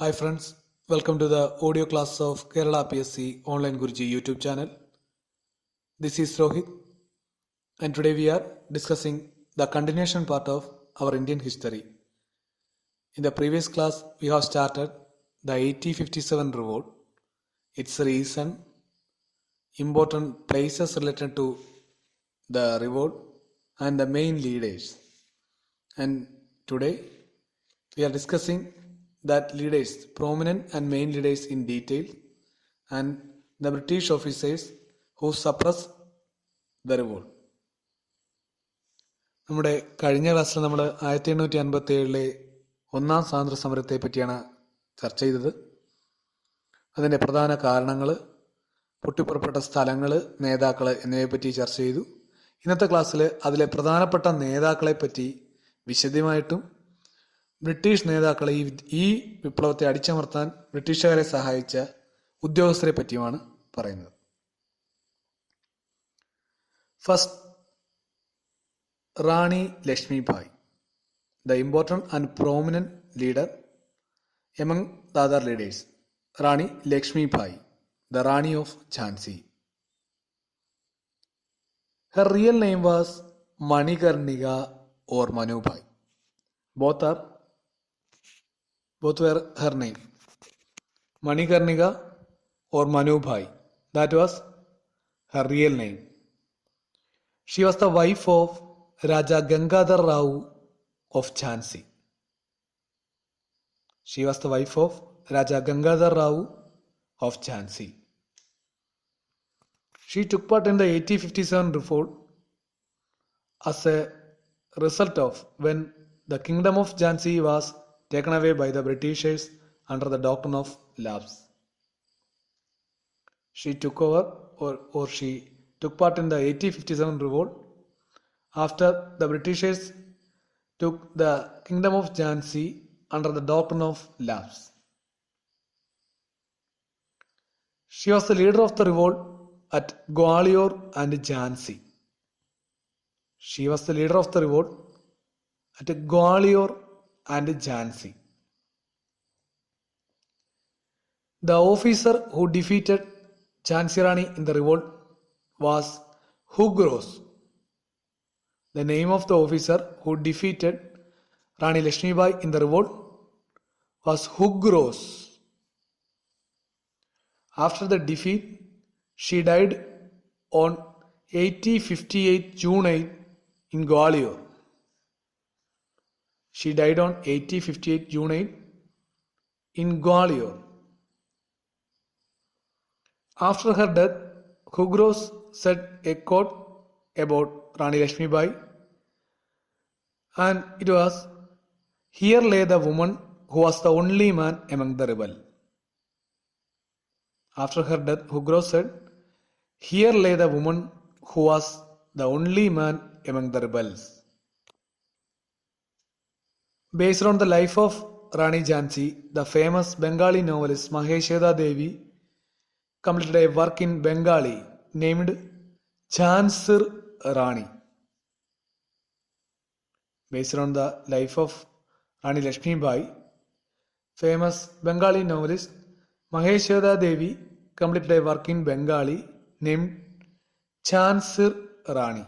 Hi friends, welcome to the audio class of Kerala PSC Online Guruji YouTube channel. This is Rohit and today we are discussing the continuation part of our Indian history. In the previous class we have started the 1857 revolt, its reason, important places related to the revolt and the main leaders. And today we are discussing that leaders, prominent and main leaders in detail, and the British officers who suppressed the revolt. നമ്മുടെ കഴിഞ്ഞ ക്ലാസ്സിൽ നമ്മൾ ആയിരത്തി എണ്ണൂറ്റി അൻപത്തി ഏഴിലെ ഒന്നാം സ്വാതന്ത്ര്യ സമരത്തെ പറ്റിയാണ് ചർച്ച ചെയ്തത് അതിൻ്റെ പ്രധാന കാരണങ്ങൾ പൊട്ടിപ്പുറപ്പെട്ട സ്ഥലങ്ങൾ നേതാക്കൾ പറ്റി ചർച്ച ചെയ്തു ഇന്നത്തെ ക്ലാസ്സിൽ അതിലെ പ്രധാനപ്പെട്ട നേതാക്കളെ പറ്റി വിശദമായിട്ടും ബ്രിട്ടീഷ് നേതാക്കളെ ഈ ഈ വിപ്ലവത്തെ അടിച്ചമർത്താൻ ബ്രിട്ടീഷുകാരെ സഹായിച്ച ഉദ്യോഗസ്ഥരെ പറ്റിയുമാണ് പറയുന്നത് first Rani Lakshmibai the important and prominent leader among the leaders Rani Lakshmibai the Rani of Jhansi her real name was Manikarnika or Manubai both are Both were her name. Manikarnika or Manubhai. That was her real name. She was the wife of Raja Gangadhar Rao of Jhansi. She was the wife of Raja Gangadhar Rao of Jhansi. She took part in the 1857 revolt as a result of when the kingdom of Jhansi was taken away by the Britishers under the doctrine of lapse. She took over or, or she took part in the 1857 revolt. After the Britishers took the kingdom of Jhansi under the doctrine of lapse. She was the leader of the revolt at Gwalior and Jhansi. She was the leader of the revolt at Gwalior and Jansi. The officer who defeated Jhansi Rani in the revolt was Hugros. The name of the officer who defeated Rani Lakshmibai in the revolt was Hugros. After the defeat, she died on 1858 June 8 in Gwalior. She died on 8058 June 8 in Gwalior. After her death, Hugros said a quote about Rani Lakshmi Bai, and it was Here lay the woman who was the only man among the rebel. After her death, Hugros said, Here lay the woman who was the only man among the rebels. Based on the life of Rani Jhansi, the famous Bengali novelist Mahesheda Devi completed a work in Bengali named Jhansir Rani. Based on the life of Rani Lakshmi Bai, famous Bengali novelist Mahesheda Devi completed a work in Bengali named Chansir Rani.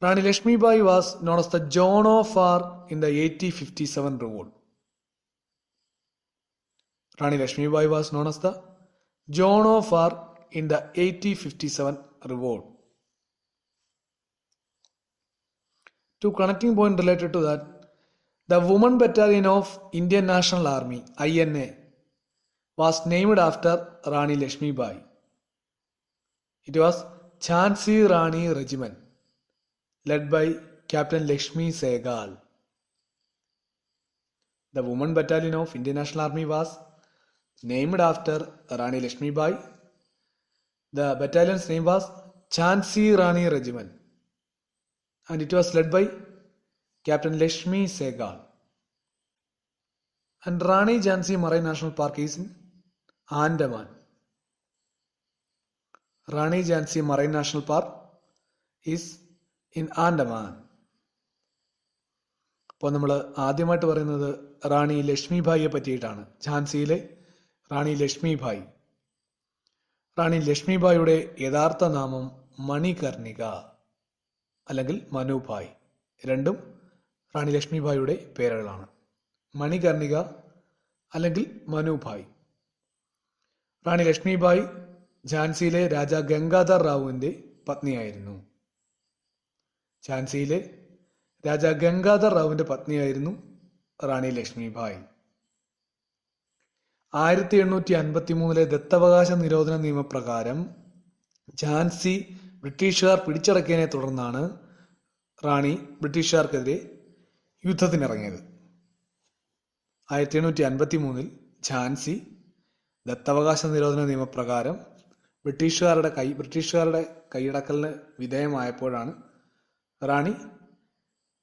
Rani Lashmibai was known as the Joan of Arc in the 1857 revolt. Rani Lashmibai was known as the Joan of Arc in the 1857 revolt. Two connecting point related to that, the Woman Battalion of Indian National Army (INA) was named after Rani Lashmibai. It was Chansi Rani Regiment led by Captain Lakshmi Sehgal. The woman battalion of Indian National Army was named after Rani Lakshmi Bai. The battalion's name was Chansi Rani Regiment and it was led by Captain Lakshmi Sehgal. And Rani Jansi Marai National Park is in Andaman. Rani Jansi Marai National Park is in Andaman അപ്പോൾ നമ്മൾ ആദ്യമായിട്ട് പറയുന്നത് റാണി ലക്ഷ്മിഭായിയെ പറ്റിയിട്ടാണ് ഝാൻസിയിലെ റാണി ലക്ഷ്മിഭായി റാണി ലക്ഷ്മിഭായിയുടെ യഥാർത്ഥ നാമം മണികർണിക അല്ലെങ്കിൽ മനുഭായ് രണ്ടും റാണി ലക്ഷ്മിഭായിയുടെ പേരുകളാണ് മണികർണിക അല്ലെങ്കിൽ മനുഭായ് റാണി ലക്ഷ്മിഭായ് ഝാൻസിയിലെ രാജാ ഗംഗാധർ റാവുവിൻ്റെ പത്നിയായിരുന്നു ഝാൻസിയിലെ രാജാ ഗംഗാധർ റാവുവിൻ്റെ പത്നിയായിരുന്നു റാണി ലക്ഷ്മിഭായ് ആയിരത്തി എണ്ണൂറ്റി അൻപത്തി മൂന്നിലെ ദത്തവകാശ നിരോധന നിയമപ്രകാരം ഝാൻസി ബ്രിട്ടീഷുകാർ പിടിച്ചടക്കിയതിനെ തുടർന്നാണ് റാണി ബ്രിട്ടീഷുകാർക്കെതിരെ യുദ്ധത്തിനിറങ്ങിയത് ആയിരത്തി എണ്ണൂറ്റി അൻപത്തി മൂന്നിൽ ഝാൻസി ദത്തവകാശ നിരോധന നിയമപ്രകാരം ബ്രിട്ടീഷുകാരുടെ കൈ ബ്രിട്ടീഷുകാരുടെ കൈയടക്കലിന് വിധേയമായപ്പോഴാണ് റാണി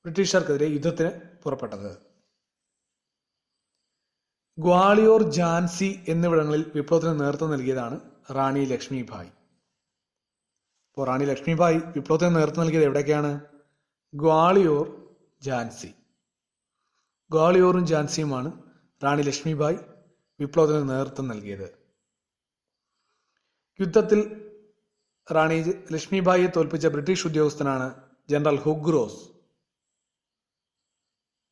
ബ്രിട്ടീഷുകാർക്കെതിരെ യുദ്ധത്തിന് പുറപ്പെട്ടത് ഗ്വാളിയോർ ജാൻസി എന്നിവിടങ്ങളിൽ വിപ്ലവത്തിന് നേതൃത്വം നൽകിയതാണ് റാണി ലക്ഷ്മിഭായ് അപ്പോൾ റാണി ലക്ഷ്മിഭായ് വിപ്ലവത്തിന് നേതൃത്വം നൽകിയത് എവിടെയൊക്കെയാണ് ഗ്വാളിയോർ ജാൻസി ഗ്വാളിയോറും ജാൻസിയുമാണ് റാണി ലക്ഷ്മിഭായ് വിപ്ലവത്തിന് നേതൃത്വം നൽകിയത് യുദ്ധത്തിൽ റാണി ലക്ഷ്മിഭായിയെ തോൽപ്പിച്ച ബ്രിട്ടീഷ് ഉദ്യോഗസ്ഥനാണ് ജനറൽ ഹുഗ്രോസ്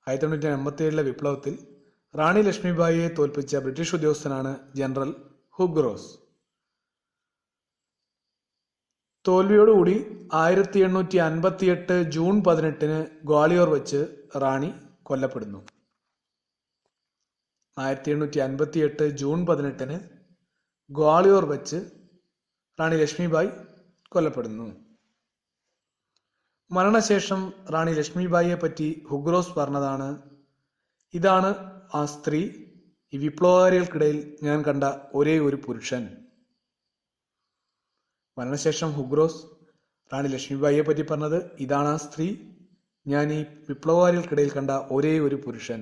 ആയിരത്തി തൊള്ളായിരത്തി എൺപത്തിയേഴിലെ വിപ്ലവത്തിൽ റാണി ലക്ഷ്മിബായിയെ തോൽപ്പിച്ച ബ്രിട്ടീഷ് ഉദ്യോഗസ്ഥനാണ് ജനറൽ ഹുഗ്രോസ് തോൽവിയോടുകൂടി ആയിരത്തി എണ്ണൂറ്റി അൻപത്തി എട്ട് ജൂൺ പതിനെട്ടിന് ഗ്വാളിയോർ വെച്ച് റാണി കൊല്ലപ്പെടുന്നു ആയിരത്തി എണ്ണൂറ്റി അൻപത്തി എട്ട് ജൂൺ പതിനെട്ടിന് ഗ്വാളിയോർ വെച്ച് റാണി ലക്ഷ്മിബായി കൊല്ലപ്പെടുന്നു മരണശേഷം റാണി ലക്ഷ്മിബായിയെ പറ്റി ഹുഗ്രോസ് പറഞ്ഞതാണ് ഇതാണ് ആ സ്ത്രീ ഈ വിപ്ലവകാരികൾക്കിടയിൽ ഞാൻ കണ്ട ഒരേ ഒരു പുരുഷൻ മരണശേഷം ഹുഗ്രോസ് റാണി ലക്ഷ്മിബായിയെ പറ്റി പറഞ്ഞത് ഇതാണ് ആ സ്ത്രീ ഞാൻ ഈ വിപ്ലവകാരികൾക്കിടയിൽ കണ്ട ഒരേ ഒരു പുരുഷൻ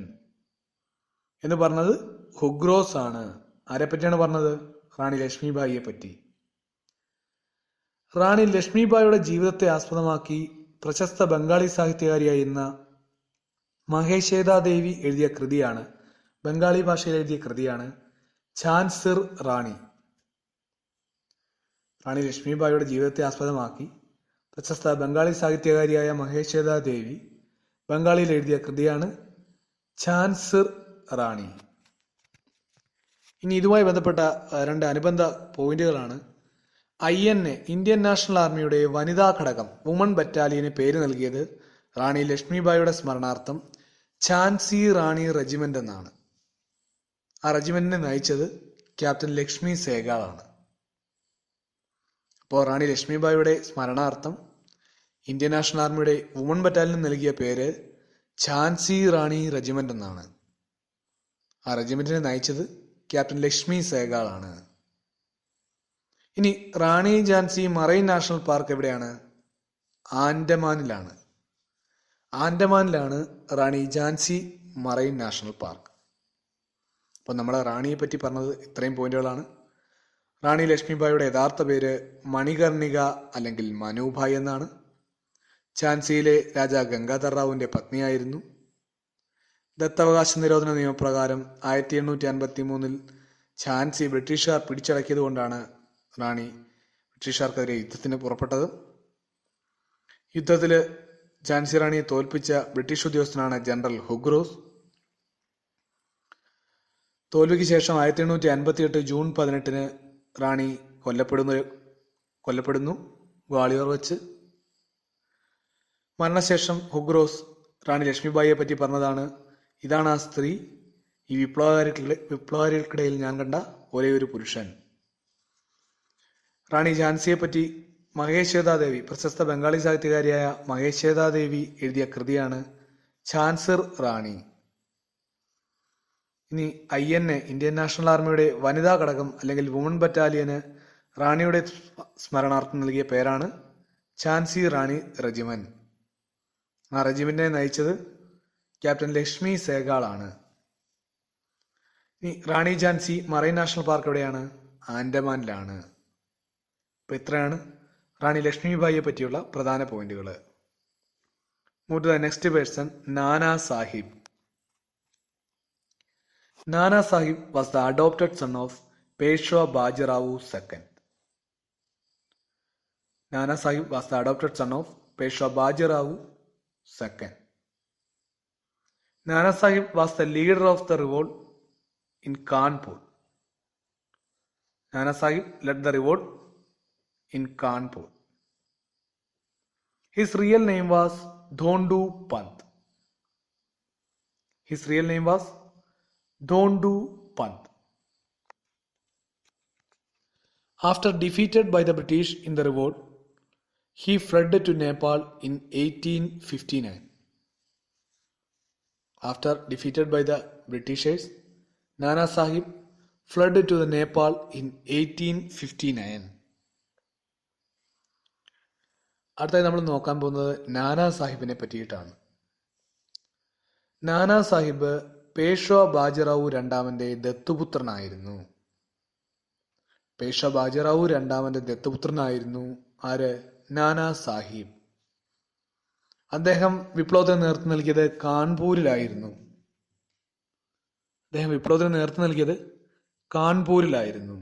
എന്ന് പറഞ്ഞത് ഹുഗ്രോസ് ആണ് ആരെ പറ്റിയാണ് പറഞ്ഞത് റാണി ലക്ഷ്മിബായിയെ പറ്റി റാണി ലക്ഷ്മിബായിയുടെ ജീവിതത്തെ ആസ്പദമാക്കി പ്രശസ്ത ബംഗാളി സാഹിത്യകാരിയായിരുന്ന ഇന്ന് എഴുതിയ കൃതിയാണ് ബംഗാളി ഭാഷയിൽ എഴുതിയ കൃതിയാണ് ഝാൻസിർ റാണി റാണി ലക്ഷ്മിബായിയുടെ ജീവിതത്തെ ആസ്പദമാക്കി പ്രശസ്ത ബംഗാളി സാഹിത്യകാരിയായ മഹേശേതാദേവി ബംഗാളിയിൽ എഴുതിയ കൃതിയാണ് ഝാൻസിർ റാണി ഇനി ഇതുമായി ബന്ധപ്പെട്ട രണ്ട് അനുബന്ധ പോയിന്റുകളാണ് I N A Indian National ആർമിയുടെ വനിതാ ഘടകം വുമൺ ബറ്റാലിയന് പേര് നൽകിയത് റാണി ലക്ഷ്മിബായിയുടെ സ്മരണാർത്ഥം ഝാൻസി റാണി റെജിമെന്റ് എന്നാണ് ആ റെജിമെന്റിനെ നയിച്ചത് ക്യാപ്റ്റൻ ലക്ഷ്മി സേഗാളാണ് അപ്പോൾ റാണി ലക്ഷ്മിബായിയുടെ സ്മരണാർത്ഥം ഇന്ത്യൻ നാഷണൽ ആർമിയുടെ വുമൺ ബറ്റാലിയൻ നൽകിയ പേര് ഝാൻസി റാണി റെജിമെന്റ് എന്നാണ് ആ റെജിമെന്റിനെ നയിച്ചത് ക്യാപ്റ്റൻ ലക്ഷ്മി സേഗാളാണ് ഇനി Rani Jhansi marine national park എവിടെയാണ് ആൻഡമാനിലാണ് ആൻഡമാനിലാണ് Rani Jhansi marine national park അപ്പോൾ നമ്മൾ റാണിയെ പറ്റി പറഞ്ഞത് ഇത്രയും പോയിന്റുകളാണ് റാണി ലക്ഷ്മിബായിയുടെ യഥാർത്ഥ പേര് മണികർണിക അല്ലെങ്കിൽ മനുഭായ് എന്നാണ് ഝാൻസിയിലെ രാജാ ഗംഗാധർ പത്നിയായിരുന്നു ദത്തവകാശ നിരോധന നിയമപ്രകാരം ആയിരത്തി എണ്ണൂറ്റി അൻപത്തി മൂന്നിൽ ഝാൻസി ബ്രിട്ടീഷുകാർ പിടിച്ചടക്കിയതുകൊണ്ടാണ് റാണി ബ്രിട്ടീഷുകാർക്കെതിരെ യുദ്ധത്തിന് പുറപ്പെട്ടത് യുദ്ധത്തിൽ ഝാൻസി റാണിയെ തോൽപ്പിച്ച ബ്രിട്ടീഷ് ഉദ്യോഗസ്ഥനാണ് ജനറൽ ഹുഗ്രോസ് തോൽവിക്ക് ശേഷം ആയിരത്തി എണ്ണൂറ്റി അൻപത്തി എട്ട് ജൂൺ പതിനെട്ടിന് റാണി കൊല്ലപ്പെടുന്നു കൊല്ലപ്പെടുന്നു ഗ്വാളിയോർ വെച്ച് മരണശേഷം ഹുഗ്രോസ് റാണി ലക്ഷ്മിബായിയെ പറ്റി പറഞ്ഞതാണ് ഇതാണ് ആ സ്ത്രീ ഈ വിപ്ലവകാരികൾക്കിടയിൽ ഞാൻ കണ്ട ഒരേ ഒരു പുരുഷൻ റാണി പറ്റി മഹേശ്വേതാദേവി പ്രശസ്ത ബംഗാളി സാഹിത്യകാരിയായ മഹേശ്വേതാദേവി എഴുതിയ കൃതിയാണ് ഝാൻസർ റാണി ഇനി I N A Indian national ആർമിയുടെ വനിതാ ഘടകം അല്ലെങ്കിൽ വുമൺ ബറ്റാലിയന് റാണിയുടെ സ്മരണാർത്ഥം നൽകിയ പേരാണ് ഝാൻസി റാണി റെജിമൻ ആ റെജിമെന്റിനെ നയിച്ചത് ക്യാപ്റ്റൻ ലക്ഷ്മി സേഗാളാണ് ഇനി Rani Jhansi marine national park എവിടെയാണ് ആൻഡമാനിലാണ് അപ്പോൾ ഇത്രയാണ് റാണി ലക്ഷ്മിബായിയെ പറ്റിയുള്ള പ്രധാന പോയിന്റുകൾ മൂട്ട് the next person Nana Sahib Nana Sahib was the adopted son of Peshwa Bajirao second Nana Sahib was the adopted son of Peshwa Bajirao second Nana Sahib was the leader of the revolt in Kanpur Nana Sahib led the revolt in Kanpur. His real name was Dhondu Pant. His real name was Dhondu Pant. After defeated by the British in the revolt, he fled to Nepal in 1859. After defeated by the Britishers, Nana Sahib fled to the Nepal in 1859. അടുത്തായി നമ്മൾ നോക്കാൻ പോകുന്നത് നാനാ സാഹിബിനെ പറ്റിയിട്ടാണ് നാനാ സാഹിബ് പേഷോ ബാജിറാവു രണ്ടാമന്റെ ദത്തുപുത്രനായിരുന്നു പേഷോ ബാജിറാവു രണ്ടാമന്റെ ദത്തുപുത്രനായിരുന്നു ആര് നാനാ സാഹിബ് അദ്ദേഹം വിപ്ലവത്തിന് നേതൃത്വം നൽകിയത് കാൺപൂരിലായിരുന്നു അദ്ദേഹം വിപ്ലവത്തിന് നേതൃത്വം നൽകിയത് കാൺപൂരിലായിരുന്നു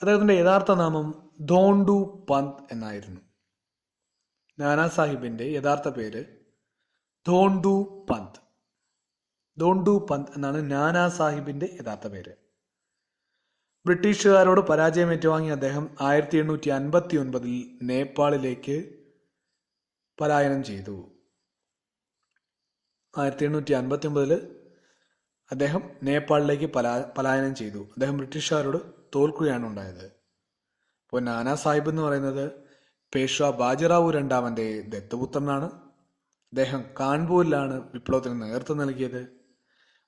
അദ്ദേഹത്തിന്റെ യഥാർത്ഥ നാമം ധോണ്ടു പന്ത് എന്നായിരുന്നു നാനാസാഹിബിന്റെ യഥാർത്ഥ പേര് ധോണ്ടു പന്ത് ധോണ്ടു പന്ത് എന്നാണ് നാനാസാഹിബിന്റെ യഥാർത്ഥ പേര് ബ്രിട്ടീഷുകാരോട് പരാജയം ഏറ്റുവാങ്ങിയ അദ്ദേഹം ആയിരത്തി എണ്ണൂറ്റി അൻപത്തി ഒൻപതിൽ നേപ്പാളിലേക്ക് പലായനം ചെയ്തു ആയിരത്തി എണ്ണൂറ്റി അൻപത്തി ഒൻപതിൽ അദ്ദേഹം നേപ്പാളിലേക്ക് പലാ പലായനം ചെയ്തു അദ്ദേഹം ബ്രിട്ടീഷുകാരോട് തോൽക്കുകയാണ് ഉണ്ടായത് അപ്പോൾ നാനാ സാഹിബ് എന്ന് പറയുന്നത് പേഷ്വാ ബാജിറാവു രണ്ടാമന്റെ ദത്തപുത്രനാണ് അദ്ദേഹം കാൺപൂരിലാണ് വിപ്ലവത്തിന് നേതൃത്വം നൽകിയത്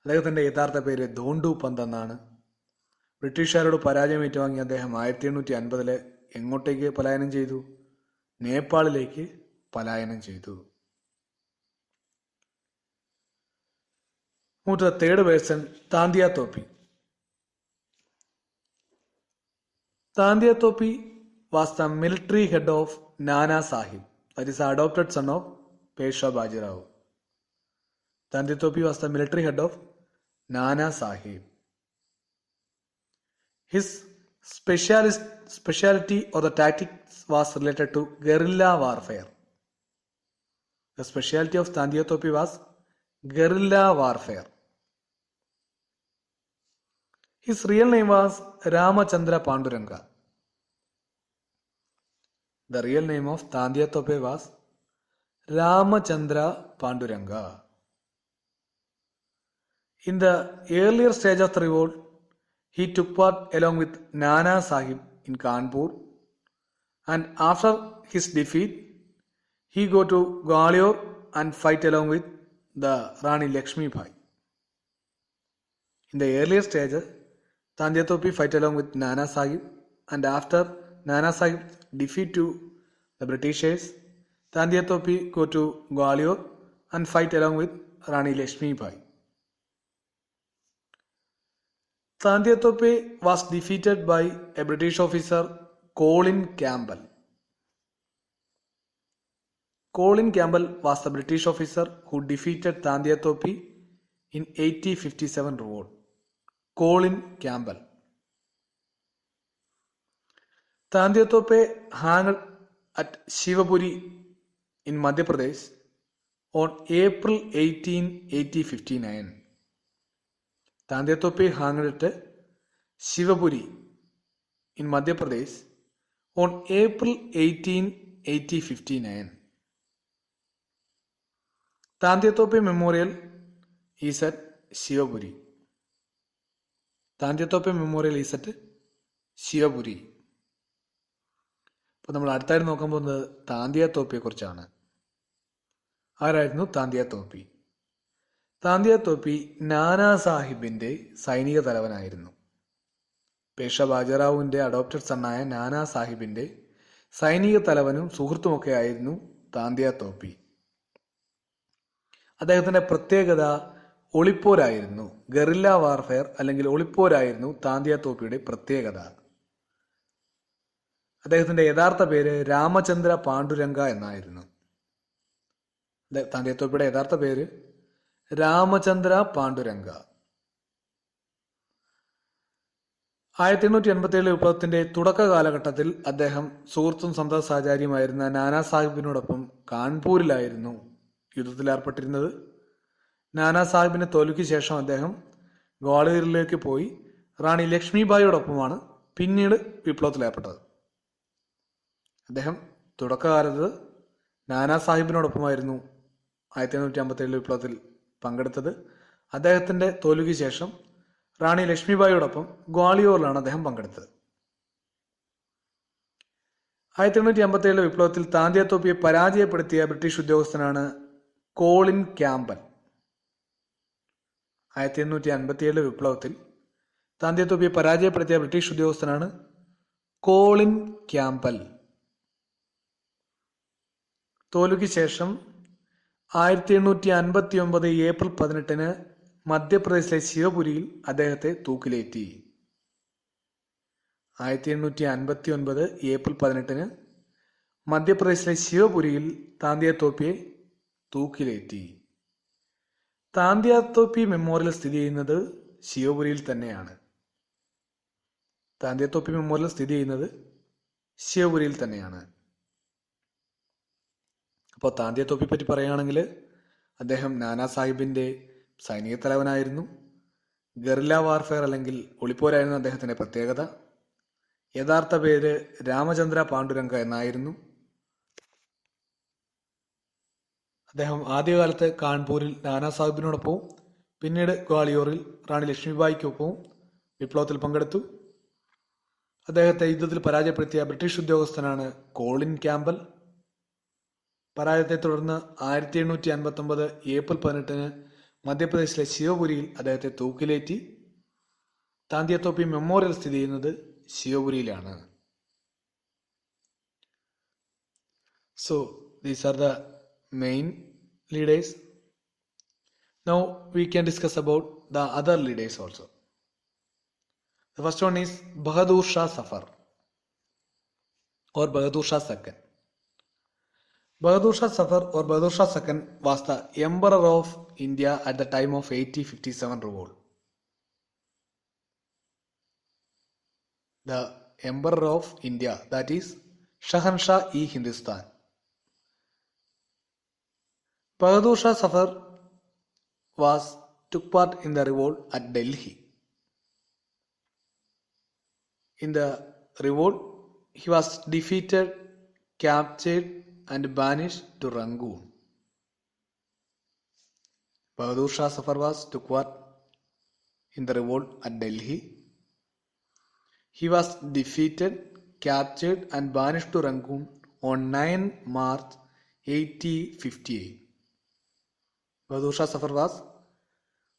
അദ്ദേഹത്തിന്റെ യഥാർത്ഥ പേര് ധോണ്ടു പന്ത് എന്നാണ് ബ്രിട്ടീഷുകാരോട് പരാജയം ഏറ്റുവാങ്ങിയ അദ്ദേഹം ആയിരത്തി എണ്ണൂറ്റി അൻപതിലെ എങ്ങോട്ടേക്ക് പലായനം ചെയ്തു നേപ്പാളിലേക്ക് പലായനം ചെയ്തു മൂത്ത third person Tantia Tope Tantia Tope was the military head of Nana Sahib, that is the adopted son of Pesha Bajirao. Tandit Topi was the military head of Nana Sahib. His specialist, speciality or the tactics was related to guerrilla warfare. The speciality of Tandiya Topi was guerrilla warfare. His real name was Ramachandra Panduranga. The real name of Tandya Tope was Ramachandra Panduranga. In the earlier stage of the revolt, he took part along with Nana Sahib in Kanpur and after his defeat, he go to Gwalior and fight along with the Rani Lakshmi Bai. In the earlier stage, Tandya Topi fight along with Nana Sahib and after Nana Sahib's defeat to the Britishers, Tandiyatopi go to Gwalior and fight along with Rani Leshmi Bai. Tandiyatopi was defeated by a British officer Colin Campbell. Colin Campbell was the British officer who defeated Tandiyatopi in 1857 revolt. Colin Campbell. Tandiyatope hung at Shivapuri in Madhya Pradesh on April 18, 1859. Tandiyatope hung at Shivapuri in Madhya Pradesh on April 18, 1859. Tandiyatope Memorial is at Shivapuri. Tandiyatope Memorial is at Shivapuri. അപ്പോൾ നമ്മൾ അടുത്തായിട്ട് നോക്കാൻ പോകുന്നത് താന്തിയ കുറിച്ചാണ് ആരായിരുന്നു താന്തിയ തോപ്പി താന്തിയ തോപ്പി നാനാ സാഹിബിൻ്റെ സൈനിക തലവനായിരുന്നു പേഷ ബാജറാവുവിൻ്റെ അഡോപ്റ്റഡ് സണ്ണായ നാനാ സാഹിബിൻ്റെ സൈനിക തലവനും സുഹൃത്തുമൊക്കെ ആയിരുന്നു താന്തിയ തോപ്പി അദ്ദേഹത്തിൻ്റെ പ്രത്യേകത ഒളിപ്പോരായിരുന്നു ഗറില്ല വാർഫെയർ അല്ലെങ്കിൽ ഒളിപ്പോരായിരുന്നു താന്തിയ തോപ്പിയുടെ പ്രത്യേകത അദ്ദേഹത്തിന്റെ യഥാർത്ഥ പേര് രാമചന്ദ്ര പാണ്ഡുരംഗ എന്നായിരുന്നു തണ്ടിയത്തോപ്പിയുടെ യഥാർത്ഥ പേര് രാമചന്ദ്ര പാണ്ഡുരംഗ ആയിരത്തി എണ്ണൂറ്റി എൺപത്തി ഏഴ് വിപ്ലവത്തിന്റെ തുടക്ക കാലഘട്ടത്തിൽ അദ്ദേഹം സുഹൃത്തും സ്വന്ത നാനാ സാഹിബിനോടൊപ്പം കാൺപൂരിലായിരുന്നു ഏർപ്പെട്ടിരുന്നത് നാനാ സാഹിബിനെ തോൽവിക്ക് ശേഷം അദ്ദേഹം ഗ്വാളിയറിലേക്ക് പോയി റാണി ലക്ഷ്മിബായിയോടൊപ്പമാണ് പിന്നീട് വിപ്ലവത്തിലേർപ്പെട്ടത് അദ്ദേഹം തുടക്കകാലത്ത് നാനാ സാഹിബിനോടൊപ്പമായിരുന്നു ആയിരത്തി എണ്ണൂറ്റി അമ്പത്തേഴിലെ വിപ്ലവത്തിൽ പങ്കെടുത്തത് അദ്ദേഹത്തിന്റെ തോൽവിക്ക് ശേഷം റാണി ലക്ഷ്മിബായിയോടൊപ്പം ഗ്വാളിയോറിലാണ് അദ്ദേഹം പങ്കെടുത്തത് ആയിരത്തി എണ്ണൂറ്റി ഏഴിലെ വിപ്ലവത്തിൽ താന്തിയത്തോപ്പിയെ പരാജയപ്പെടുത്തിയ ബ്രിട്ടീഷ് ഉദ്യോഗസ്ഥനാണ് കോളിൻ ക്യാമ്പൻ ആയിരത്തി എണ്ണൂറ്റി ഏഴിലെ വിപ്ലവത്തിൽ താന്തിയത്തോപ്പിയെ പരാജയപ്പെടുത്തിയ ബ്രിട്ടീഷ് ഉദ്യോഗസ്ഥനാണ് കോളിൻ ക്യാമ്പൽ തോലുക്ക് ശേഷം ആയിരത്തി എണ്ണൂറ്റി അൻപത്തി ഒമ്പത് ഏപ്രിൽ പതിനെട്ടിന് മധ്യപ്രദേശിലെ ശിവപുരിയിൽ അദ്ദേഹത്തെ തൂക്കിലേറ്റി ആയിരത്തി എണ്ണൂറ്റി അൻപത്തി ഒൻപത് ഏപ്രിൽ പതിനെട്ടിന് മധ്യപ്രദേശിലെ ശിവപുരിയിൽ താന്തിയ തോപ്പിയെ തൂക്കിലേറ്റി താന്തിയ തോപ്പി മെമ്മോറിയൽ സ്ഥിതി ചെയ്യുന്നത് ശിവപുരിയിൽ തന്നെയാണ് താന്തിയ തോപ്പി മെമ്മോറിയൽ സ്ഥിതി ചെയ്യുന്നത് ശിവപുരിയിൽ തന്നെയാണ് അപ്പോൾ താന്തിയ പറ്റി പറയുകയാണെങ്കിൽ അദ്ദേഹം നാനാ സാഹിബിൻ്റെ സൈനിക തലവനായിരുന്നു ഗറില്ല വാർഫെയർ അല്ലെങ്കിൽ ഒളിപ്പോരായിരുന്നു അദ്ദേഹത്തിൻ്റെ പ്രത്യേകത യഥാർത്ഥ പേര് രാമചന്ദ്ര പാണ്ഡുരംഗ എന്നായിരുന്നു അദ്ദേഹം ആദ്യകാലത്ത് കാൺപൂരിൽ നാനാ സാഹിബിനോടൊപ്പവും പിന്നീട് ഗ്വാളിയോറിൽ റാണി ലക്ഷ്മിബായിക്കൊപ്പവും വിപ്ലവത്തിൽ പങ്കെടുത്തു അദ്ദേഹത്തെ യുദ്ധത്തിൽ പരാജയപ്പെടുത്തിയ ബ്രിട്ടീഷ് ഉദ്യോഗസ്ഥനാണ് കോളിൻ ക്യാമ്പൽ പരാജയത്തെ തുടർന്ന് ആയിരത്തി എണ്ണൂറ്റി അൻപത്തി ഒമ്പത് ഏപ്രിൽ പതിനെട്ടിന് മധ്യപ്രദേശിലെ ശിവപുരിയിൽ അദ്ദേഹത്തെ തൂക്കിലേറ്റി താന്തിയത്തോപ്പി മെമ്മോറിയൽ സ്ഥിതി ചെയ്യുന്നത് ശിവപുരിയിലാണ് so these are the main leaders now we can discuss about the other leaders also the first one is Bahadur Shah Zafar or Bahadur Shah second Bahadur Shah Safar or Bahadur Shah was the Emperor of India at the time of 1857 revolt. The Emperor of India, that is Shahanshah e Hindustan. Bahadur Shah Safar was took part in the revolt at Delhi. In the revolt, he was defeated, captured, and banished to Rangoon. Bahadur Shah Safar was took part in the revolt at Delhi. He was defeated, captured, and banished to Rangoon on 9 March 1858. Bahadur Shah Safar was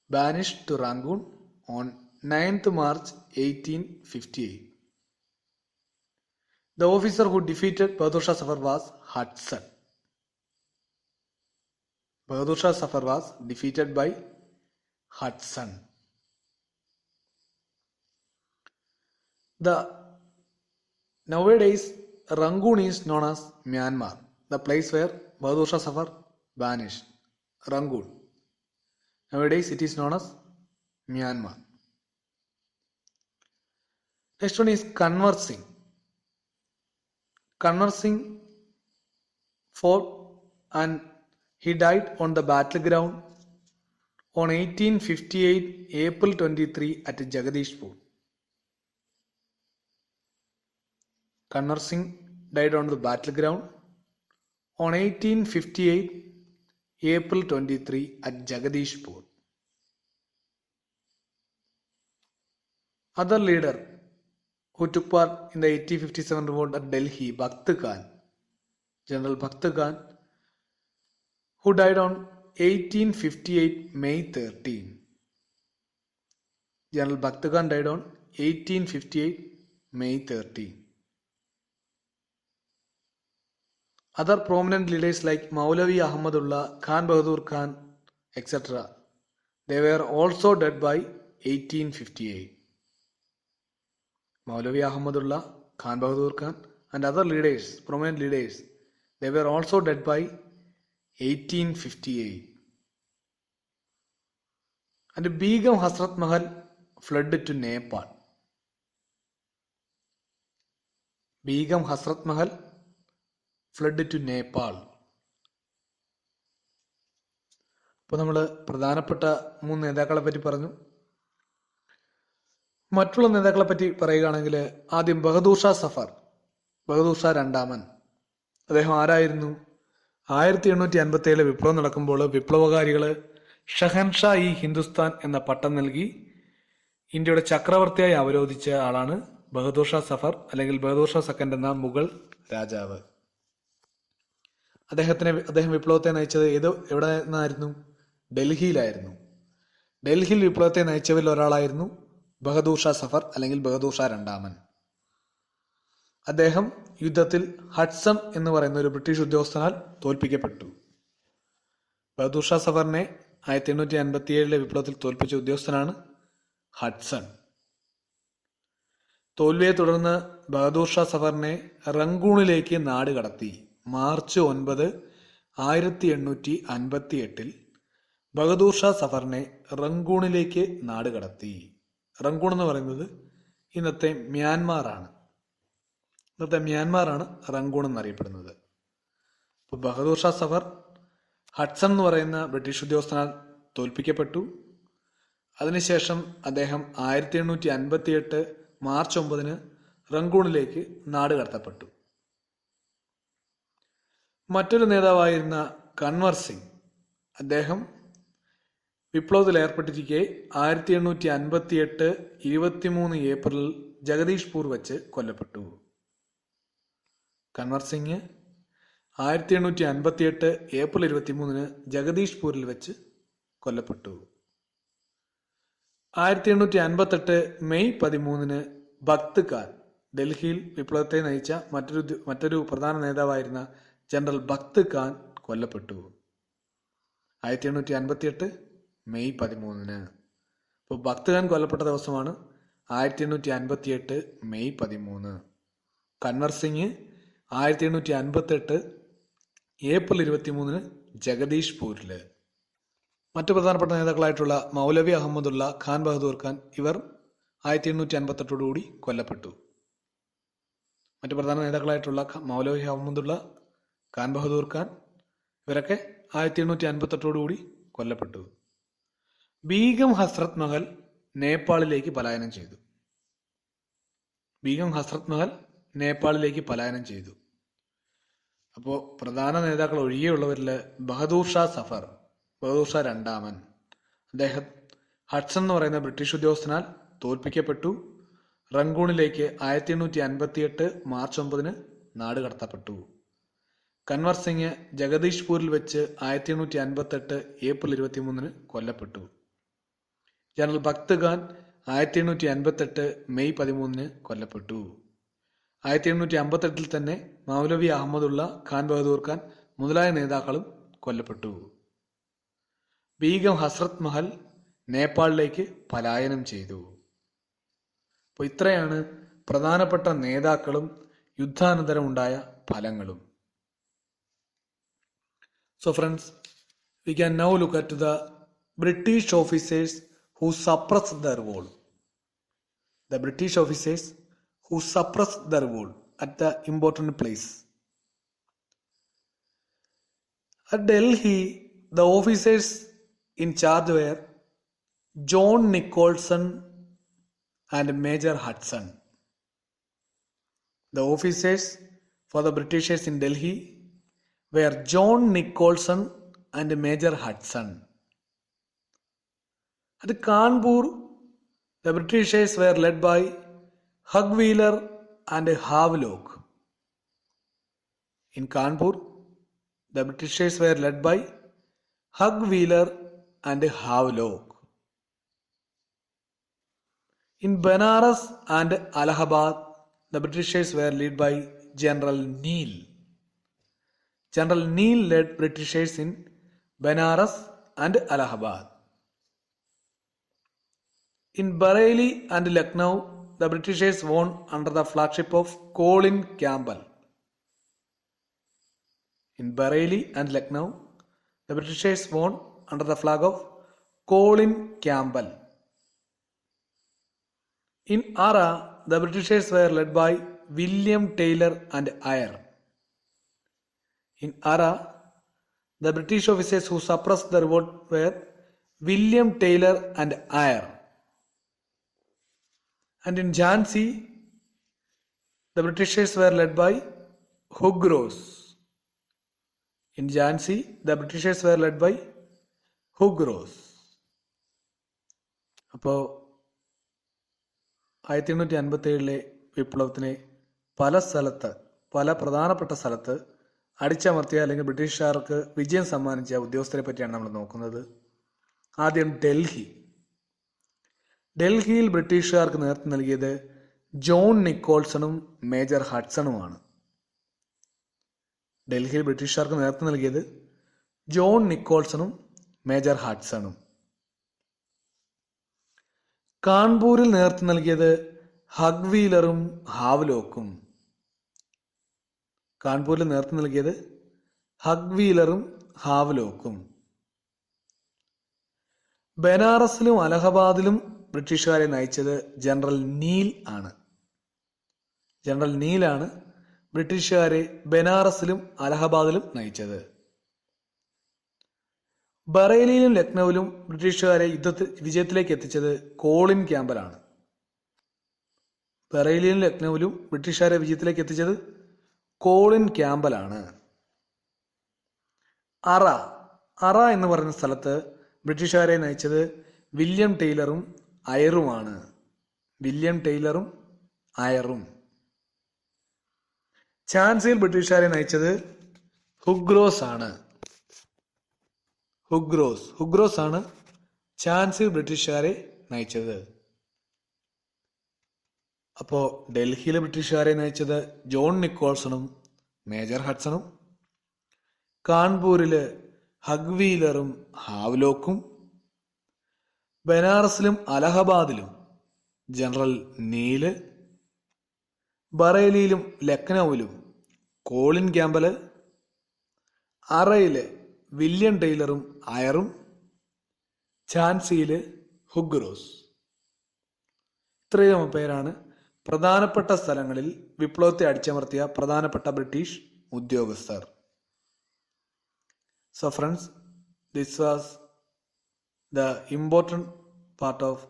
banished to Rangoon on 9th March 1858. The officer who defeated Badusha Safar was Hudson. Badusha Safar was defeated by Hudson. The nowadays Rangoon is known as Myanmar, the place where Badusha Safar vanished. Rangoon. Nowadays it is known as Myanmar. Next one is conversing conversing fought and he died on the battleground on 1858 April 23 at Jagadishpur. Kanwar Singh died on the battleground on 1858 April 23 at Jagadishpur. Other leader who took part in the 1857 revolt at Delhi, Bhakt Khan, General Bhakt Khan, who died on 1858 May 13. General Bhakt Khan died on 1858 May 13. Other prominent leaders like Maulavi Ahmadullah, Khan Bahadur Khan, etc. They were also dead by 1858. Maulavi Ahmadullah, Khan Bahadur Khan, and other leaders, prominent leaders, they were also dead by 1858. And Begum Hasrat Mahal fled to Nepal. Begum Hasrat Mahal fled to Nepal. അപ്പോൾ നമ്മൾ പ്രധാനപ്പെട്ട മൂന്ന് നേതാക്കളെ പറ്റി പറഞ്ഞു മറ്റുള്ള നേതാക്കളെ പറ്റി പറയുകയാണെങ്കിൽ ആദ്യം ബഹദൂർ ഷാ സഫർ ബഹദൂർ ഷാ രണ്ടാമൻ അദ്ദേഹം ആരായിരുന്നു ആയിരത്തി എണ്ണൂറ്റി അൻപത്തി ഏഴിലെ വിപ്ലവം നടക്കുമ്പോൾ വിപ്ലവകാരികൾ ഷഹൻഷാ ഇ ഹിന്ദുസ്ഥാൻ എന്ന പട്ടം നൽകി ഇന്ത്യയുടെ ചക്രവർത്തിയായി അവരോധിച്ച ആളാണ് ബഹദൂർ ഷാ സഫർ അല്ലെങ്കിൽ ബഹദൂർ ഷാ സെക്കൻഡ് എന്ന മുഗൾ രാജാവ് അദ്ദേഹത്തിനെ അദ്ദേഹം വിപ്ലവത്തെ നയിച്ചത് ഏത് എവിടെ നിന്നായിരുന്നു ഡൽഹിയിലായിരുന്നു ഡൽഹിയിൽ വിപ്ലവത്തെ നയിച്ചവരിൽ ഒരാളായിരുന്നു ബഹദൂർ ഷാ സഫർ അല്ലെങ്കിൽ ബഹദൂർ ഷാ രണ്ടാമൻ അദ്ദേഹം യുദ്ധത്തിൽ ഹഡ്സൺ എന്ന് പറയുന്ന ഒരു ബ്രിട്ടീഷ് ഉദ്യോഗസ്ഥനാൽ തോൽപ്പിക്കപ്പെട്ടു ബഹദൂർ ഷാ സഫറിനെ ആയിരത്തി എണ്ണൂറ്റി അൻപത്തി ഏഴിലെ വിപ്ലവത്തിൽ തോൽപ്പിച്ച ഉദ്യോഗസ്ഥനാണ് ഹഡ്സൺ തോൽവിയെ തുടർന്ന് ബഹദൂർ ഷാ സഫറിനെ റങ്കൂണിലേക്ക് നാട് കടത്തി മാർച്ച് ഒൻപത് ആയിരത്തി എണ്ണൂറ്റി അൻപത്തി എട്ടിൽ ബഹദൂർ ഷാ സഫറിനെ റങ്കൂണിലേക്ക് നാട് കടത്തി റങ്കൂൺ എന്ന് പറയുന്നത് ഇന്നത്തെ മ്യാൻമാറാണ് ഇന്നത്തെ മ്യാൻമാറാണ് റങ്കൂൺ എന്നറിയപ്പെടുന്നത് അപ്പോൾ ബഹദൂർ ഷാ സഫർ ഹഡ്സൺ എന്ന് പറയുന്ന ബ്രിട്ടീഷ് ഉദ്യോഗസ്ഥനാൽ തോൽപ്പിക്കപ്പെട്ടു അതിനുശേഷം അദ്ദേഹം ആയിരത്തി എണ്ണൂറ്റി അൻപത്തി എട്ട് മാർച്ച് ഒമ്പതിന് റങ്കൂണിലേക്ക് കടത്തപ്പെട്ടു മറ്റൊരു നേതാവായിരുന്ന കൺവർ സിംഗ് അദ്ദേഹം വിപ്ലവത്തിൽ ഏർപ്പെട്ടിരിക്കെ ആയിരത്തി എണ്ണൂറ്റി അൻപത്തി അൻപത്തിയെട്ട് ഇരുപത്തിമൂന്ന് ഏപ്രിൽ ജഗദീഷ്പൂർ വച്ച് കൊല്ലപ്പെട്ടു കൺവർ സിംഗ് ആയിരത്തി എണ്ണൂറ്റി അൻപത്തി എട്ട് ഏപ്രിൽ ഇരുപത്തിമൂന്നിന് ജഗദീഷ്പൂരിൽ വെച്ച് കൊല്ലപ്പെട്ടു ആയിരത്തി എണ്ണൂറ്റി അൻപത്തെട്ട് മെയ് പതിമൂന്നിന് ഭക്ത് ഖാൻ ഡൽഹിയിൽ വിപ്ലവത്തെ നയിച്ച മറ്റൊരു മറ്റൊരു പ്രധാന നേതാവായിരുന്ന ജനറൽ ഭക്ത് ഖാൻ കൊല്ലപ്പെട്ടു ആയിരത്തി എണ്ണൂറ്റി അൻപത്തി എട്ട് മെയ് പതിമൂന്നിന് ഇപ്പോൾ ഭക്തഗാൻ കൊല്ലപ്പെട്ട ദിവസമാണ് ആയിരത്തി എണ്ണൂറ്റി അൻപത്തി എട്ട് മെയ് പതിമൂന്ന് കൺവർ സിംഗ് ആയിരത്തി എണ്ണൂറ്റി അൻപത്തെട്ട് ഏപ്രിൽ ഇരുപത്തി മൂന്നിന് ജഗദീഷ്പൂരിൽ മറ്റു പ്രധാനപ്പെട്ട നേതാക്കളായിട്ടുള്ള മൗലവി അഹമ്മദുള്ള ഖാൻ ബഹദൂർ ഖാൻ ഇവർ ആയിരത്തി എണ്ണൂറ്റി അൻപത്തെട്ടോടു കൂടി കൊല്ലപ്പെട്ടു മറ്റു പ്രധാന നേതാക്കളായിട്ടുള്ള മൗലവി അഹമ്മദുള്ള ഖാൻ ബഹദൂർ ഖാൻ ഇവരൊക്കെ ആയിരത്തി എണ്ണൂറ്റി അൻപത്തെട്ടോടു കൂടി കൊല്ലപ്പെട്ടു ബീഗം ഹസ്രത് മഹൽ നേപ്പാളിലേക്ക് പലായനം ചെയ്തു ബീഗം ഹസ്രത് മഹൽ നേപ്പാളിലേക്ക് പലായനം ചെയ്തു അപ്പോൾ പ്രധാന നേതാക്കൾ ഒഴികെയുള്ളവരിൽ ബഹദൂർ ഷാ സഫർ ബഹദൂർ ഷാ രണ്ടാമൻ അദ്ദേഹം ഹഡ്സൺ എന്ന് പറയുന്ന ബ്രിട്ടീഷ് ഉദ്യോഗസ്ഥനാൽ തോൽപ്പിക്കപ്പെട്ടു റങ്കൂണിലേക്ക് ആയിരത്തി എണ്ണൂറ്റി എട്ട് മാർച്ച് ഒമ്പതിന് നാട് കടത്തപ്പെട്ടു കൻവർ സിംഗ് ജഗദീഷ്പൂരിൽ വെച്ച് ആയിരത്തി എണ്ണൂറ്റി അൻപത്തെട്ട് ഏപ്രിൽ മൂന്നിന് കൊല്ലപ്പെട്ടു ജനറൽ ഭക്ത് ഖാൻ ആയിരത്തി എണ്ണൂറ്റി അൻപത്തെട്ട് മെയ് പതിമൂന്നിന് കൊല്ലപ്പെട്ടു ആയിരത്തി എണ്ണൂറ്റി അമ്പത്തെട്ടിൽ തന്നെ മൗലവി അഹമ്മദുള്ള ഖാൻ ബഹദൂർ ഖാൻ മുതലായ നേതാക്കളും കൊല്ലപ്പെട്ടു ബീഗം ഹസ്രത് മഹൽ നേപ്പാളിലേക്ക് പലായനം ചെയ്തു അപ്പോൾ ഇത്രയാണ് പ്രധാനപ്പെട്ട നേതാക്കളും യുദ്ധാനന്തരം ഉണ്ടായ ഫലങ്ങളും so friends we can now look at the British officers who suppressed the revolt. The British officers who suppressed the revolt at the important place. At Delhi, the officers in charge were John Nicholson and Major Hudson. The officers for the Britishers in Delhi were John Nicholson and Major Hudson. at Kanpur, the Britishers were led by Hugwheeler and Havelock. In Kanpur, the Britishers were led by Hugwheeler and Havelock. In Benares and Allahabad, the Britishers were led by General Neil. General Neil led Britishers in Benares and Allahabad. In Bareilly and Lucknow, the Britishers won under the flagship of Colin Campbell. In Bareilly and Lucknow, the Britishers won under the flag of Colin Campbell. In Ara, the Britishers were led by William Taylor and Eyre. In Ara, the British officers who suppressed the revolt were William Taylor and Eyre. And in Jhansi, the Britishers were led by Hugros. In Jhansi, the Britishers were led by Hugros. അപ്പോൾ ആയിരത്തി എണ്ണൂറ്റി അൻപത്തേഴിലെ വിപ്ലവത്തിനെ പല സ്ഥലത്ത് പല പ്രധാനപ്പെട്ട സ്ഥലത്ത് അടിച്ചമർത്തിയ അല്ലെങ്കിൽ ബ്രിട്ടീഷുകാർക്ക് വിജയം സമ്മാനിച്ച ഉദ്യോഗസ്ഥരെ പറ്റിയാണ് നമ്മൾ നോക്കുന്നത് ആദ്യം ഡൽഹി ഡൽഹിയിൽ ബ്രിട്ടീഷുകാർക്ക് നേതൃത്വം നൽകിയത് ജോൺ നിക്കോൾസണും മേജർ ഹഡ്സണുമാണ് ഡൽഹിയിൽ ബ്രിട്ടീഷുകാർക്ക് നേതൃത്വം നൽകിയത് ജോൺ നിക്കോൾസണും മേജർ ഹഡ്സണും കാൺപൂരിൽ നേതൃത്വം നൽകിയത് ഹഗ്വീലറും ഹാവ്ലോക്കും കാൺപൂരിൽ നേതൃത്വം നൽകിയത് ഹഗ്വീലറും ഹാവ്ലോക്കും ബനാറസിലും അലഹബാദിലും ബ്രിട്ടീഷുകാരെ നയിച്ചത് ജനറൽ നീൽ ആണ് ജനറൽ നീൽ ആണ് ബ്രിട്ടീഷുകാരെ ബനാറസിലും അലഹബാദിലും നയിച്ചത് ബറേലിയിലും ലക്നൌവിലും ബ്രിട്ടീഷുകാരെ യുദ്ധത്തിൽ വിജയത്തിലേക്ക് എത്തിച്ചത് കോളിൻ ക്യാമ്പലാണ് ബറേലിയിലും ലക്നൌവിലും ബ്രിട്ടീഷുകാരെ വിജയത്തിലേക്ക് എത്തിച്ചത് കോളിൻ ക്യാമ്പലാണ് അറ അറ എന്ന് പറയുന്ന സ്ഥലത്ത് ബ്രിട്ടീഷുകാരെ നയിച്ചത് വില്യം ടെയ്ലറും അയറുമാണ് വില്യം ടെയ്ലറും അയറും ചാൻസിൽ ബ്രിട്ടീഷുകാരെ നയിച്ചത് ഹുഗ്രോസ് ആണ് ഹുഗ്രോസ് ഹുഗ്രോസ് ആണ് ചാൻസിൽ ബ്രിട്ടീഷുകാരെ നയിച്ചത് അപ്പോ ഡൽഹിയിലെ ബ്രിട്ടീഷുകാരെ നയിച്ചത് ജോൺ നിക്കോൾസണും മേജർ ഹഡ്സണും കാൺപൂരിൽ ഹഗ്വീലറും ഹാവ്ലോക്കും ബനാറസിലും അലഹബാദിലും ജനറൽ നീല് ബറേലിയിലും ലക്നൌവിലും കോളിൻ ക്യാമ്പല് അറയിലെ വില്യൻ ടെയ്ലറും അയറും ഝാൻസിയിലെ ഹുഗ്രോസ് ഇത്രയും പേരാണ് പ്രധാനപ്പെട്ട സ്ഥലങ്ങളിൽ വിപ്ലവത്തെ അടിച്ചമർത്തിയ പ്രധാനപ്പെട്ട ബ്രിട്ടീഷ് ഉദ്യോഗസ്ഥർ so friends this was the important part of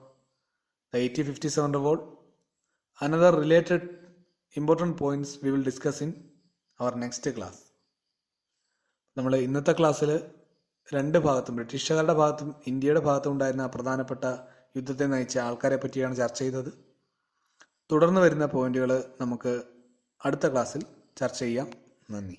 the 8057 revolt. Another related important points we will discuss in our next class. നമ്മൾ ഇന്നത്തെ ക്ലാസ്സിൽ രണ്ട് ഭാഗത്തും ബ്രിട്ടീഷുകാരുടെ ഭാഗത്തും ഇന്ത്യയുടെ ഭാഗത്തും ഉണ്ടായിരുന്ന പ്രധാനപ്പെട്ട യുദ്ധത്തെ നയിച്ച ആൾക്കാരെ പറ്റിയാണ് ചർച്ച ചെയ്തത് തുടർന്ന് വരുന്ന പോയിന്റുകൾ നമുക്ക് അടുത്ത ക്ലാസ്സിൽ ചർച്ച ചെയ്യാം നന്ദി